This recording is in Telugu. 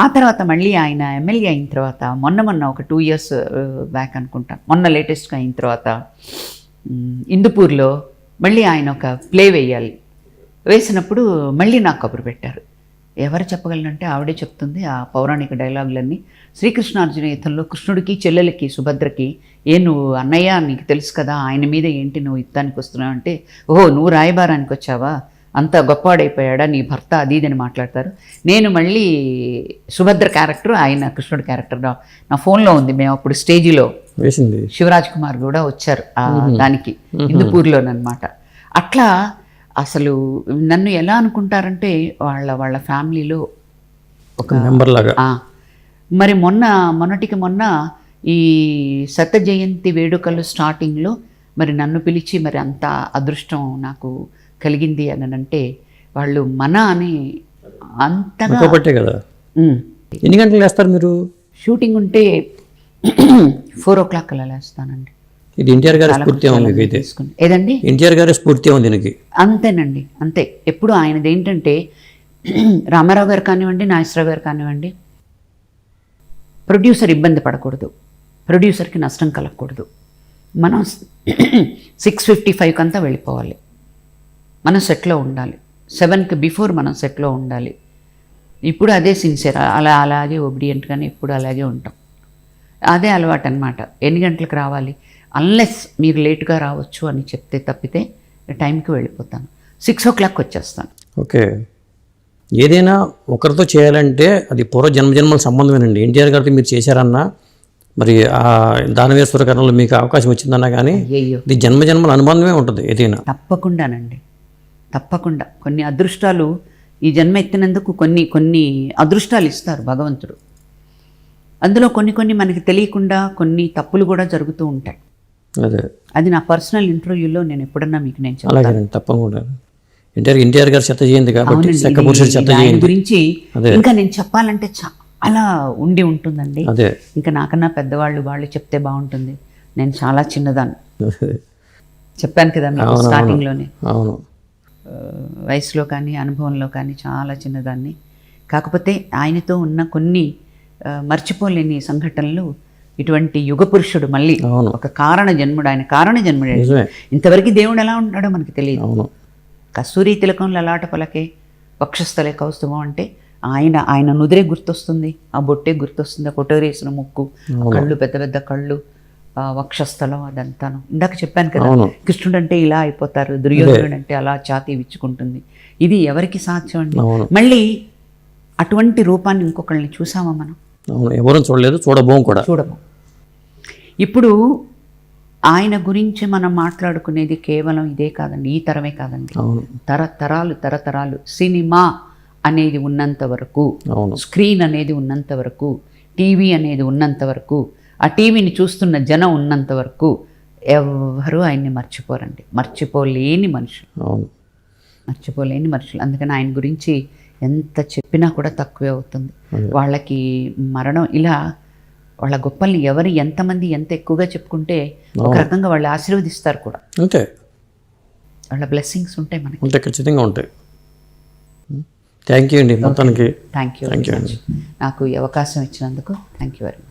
ఆ తర్వాత మళ్ళీ ఆయన ఎమ్మెల్యే అయిన తర్వాత మొన్న మొన్న ఒక టూ ఇయర్స్ బ్యాక్ అనుకుంటా. మొన్న లేటెస్ట్గా అయిన తర్వాత ఇందుపూర్లో మళ్ళీ ఆయన ఒక ప్లే వేయాలి. వేసినప్పుడు మళ్ళీ నాకు కబురు పెట్టారు. ఎవరు చెప్పగలనంటే ఆవిడే చెప్తుంది. ఆ పౌరాణిక డైలాగులన్నీ శ్రీకృష్ణార్జున యుద్ధంలో కృష్ణుడికి చెల్లెలకి సుభద్రకి ఏ నువ్వు అన్నయ్య నీకు తెలుసు కదా ఆయన మీద ఏంటి నువ్వు యుద్ధానికి వస్తున్నావు అంటే ఓహో నువ్వు రాయబారానికి వచ్చావా? అంత గొప్పవాడైపోయాడా నీ భర్త? అది ఇది అని మాట్లాడతారు. నేను మళ్ళీ సుభద్ర క్యారెక్టర్ ఆయన కృష్ణుడి క్యారెక్టర్ నా ఫోన్లో ఉంది. మేము అప్పుడు స్టేజిలో వేసింది. శివరాజ్ కుమార్ కూడా వచ్చారు ఆ దానికి. హిందూపూర్లోనమాట అట్లా అసలు నన్ను ఎలా అనుకుంటారంటే వాళ్ళ వాళ్ళ ఫ్యామిలీలో ఒక మెంబర్ లాగా మరి మొన్న మొన్నటికి మొన్న ఈ శత జయంతి వేడుకలు స్టార్టింగ్లో మరి నన్ను పిలిచి మరి అంత అదృష్టం నాకు కలిగింది అని అంటే వాళ్ళు మన అని అంతగా కదా. ఎన్ని గంటలు వేస్తారు మీరు? షూటింగ్ ఉంటే ఫోర్ ఓ క్లాక్ అలా లేస్తానండి. ఇది ఎన్టీఆర్ గారి స్ఫూర్తి అయితే ఏదండి? ఎన్టీఆర్ గారి స్ఫూర్తి ఉంది దీనికి. అంతేనండి అంతే. ఎప్పుడు ఆయనది ఏంటంటే రామారావు గారు కానివ్వండి నాగేశ్వరరావు గారు కానివ్వండి ప్రొడ్యూసర్ ఇబ్బంది పడకూడదు. ప్రొడ్యూసర్కి నష్టం కలగకూడదు. మనం సిక్స్ ఫిఫ్టీ ఫైవ్కి అంతా వెళ్ళిపోవాలి. మనం సెట్లో ఉండాలి. సెవెన్కి బిఫోర్ మనం సెట్లో ఉండాలి. ఇప్పుడు అదే సిన్సియర్ అలా అలాగే ఒబిడియంట్గానే ఇప్పుడు అలాగే ఉంటాం. అదే అలవాటు అనమాట ఎన్ని గంటలకు రావాలి? అన్లెస్ మీరు లేట్గా రావచ్చు అని చెప్తే తప్పితే టైంకి వెళ్ళిపోతాను. సిక్స్ ఓ క్లాక్ వచ్చేస్తాను. ఓకే. ఏదైనా ఒకరితో చేయాలంటే అది పూర్వ జన్మజన్మల సంబంధమేనండి. ఎన్టీఆర్ గారితో మీరు చేశారన్నా మరి ఆ దానవేశ్వర కరణంలో మీకు అవకాశం వచ్చిందన్నా కానీ ఇది జన్మజన్మల అనుబంధమే ఉంటుంది ఏదైనా. తప్పకుండానండి. తప్పకుండా. కొన్ని అదృష్టాలు ఈ జన్మ ఎత్తినందుకు కొన్ని కొన్ని అదృష్టాలు ఇస్తారు భగవంతుడు. అందులో కొన్ని కొన్ని మనకి తెలియకుండా కొన్ని తప్పులు కూడా జరుగుతూ ఉంటాయి. అదే. అది నా పర్సనల్ ఇంటర్వ్యూలో నేను ఎప్పుడన్నా మీకు నేను చెప్తాను. తప్పకుండా. ఎన్టీఆర్ ఎన్టీఆర్ గారు చెత్త చేయింది కాబట్టి చెత్త గురించి. ఇంకా నేను చెప్పాలంటే చాలా ఉండి ఉంటుందండి. అదే. ఇంకా నాకన్నా పెద్దవాళ్ళు వాళ్ళు చెప్తే బాగుంటుంది. నేను చాలా చిన్నదాన్ని. చెప్పాను కదా మీకు స్టార్టింగ్లోనే అవును. వయసులో కానీ అనుభవంలో కానీ చాలా చిన్నదాన్ని. కాకపోతే ఆయనతో ఉన్న కొన్ని మర్చిపోలేని సంఘటనలు ఇటువంటి యుగ పురుషుడు మళ్ళీ ఒక కారణ జన్ముడు ఆయన కారణ జన్ముడు. ఇంతవరకు దేవుడు ఎలా ఉంటాడో మనకి తెలియదు. కస్తూరి తిలకం లలాట పలకే వక్షస్థలే కౌస్తుభం అంటే ఆయన ఆయన నుదిరే గుర్తొస్తుంది ఆ బొట్టే గుర్తొస్తుంది ఆ కొట్టరేసిన ముక్కు ఆ కళ్ళు పెద్ద పెద్ద కళ్ళు వక్షస్థలం అదంతాను. ఇందాక చెప్పాను కదా కృష్ణుడు అంటే ఇలా అయిపోతారు దుర్యోధనుడు అంటే అలా ఛాతీ విచ్చుకుంటుంది. ఇది ఎవరికి సాధ్యం అండి? మళ్ళీ అటువంటి రూపాన్ని ఇంకొకళ్ళని చూసామా మనం? ఎవరూ చూడలేదు చూడబోం కూడా. చూడము ఇప్పుడు ఆయన గురించి మనం మాట్లాడుకునేది కేవలం ఇదే కాదండి ఈ తరమే కాదండి. తరతరాలు తరతరాలు సినిమా అనేది ఉన్నంత వరకు స్క్రీన్ అనేది ఉన్నంత వరకు టీవీ అనేది ఉన్నంత వరకు ఆ టీవీని చూస్తున్న జనం ఉన్నంత వరకు ఎవరు ఆయన్ని మర్చిపోరండి. మర్చిపోలేని మనుషులు. అవును. మర్చిపోలేని మనుషులు. అందుకని ఆయన గురించి ఎంత చెప్పినా కూడా తక్కువే అవుతుంది. వాళ్ళకి మరణం ఇలా వాళ్ళ గొప్పల్ని ఎవరు ఎంతమంది ఎంత ఎక్కువగా చెప్పుకుంటే ఒక రకంగా వాళ్ళు ఆశీర్వదిస్తారు కూడా. అంతే. వాళ్ళ బ్లెస్సింగ్స్ ఉంటాయి మనకి. ఉంటాయి ఖచ్చితంగా ఉంటాయి. థ్యాంక్ యూ అండి. మొత్తానికి థ్యాంక్ యూ థ్యాంక్ యూ అండి. నాకు ఈ అవకాశం ఇచ్చినందుకు థ్యాంక్ యూ వెరీ మచ్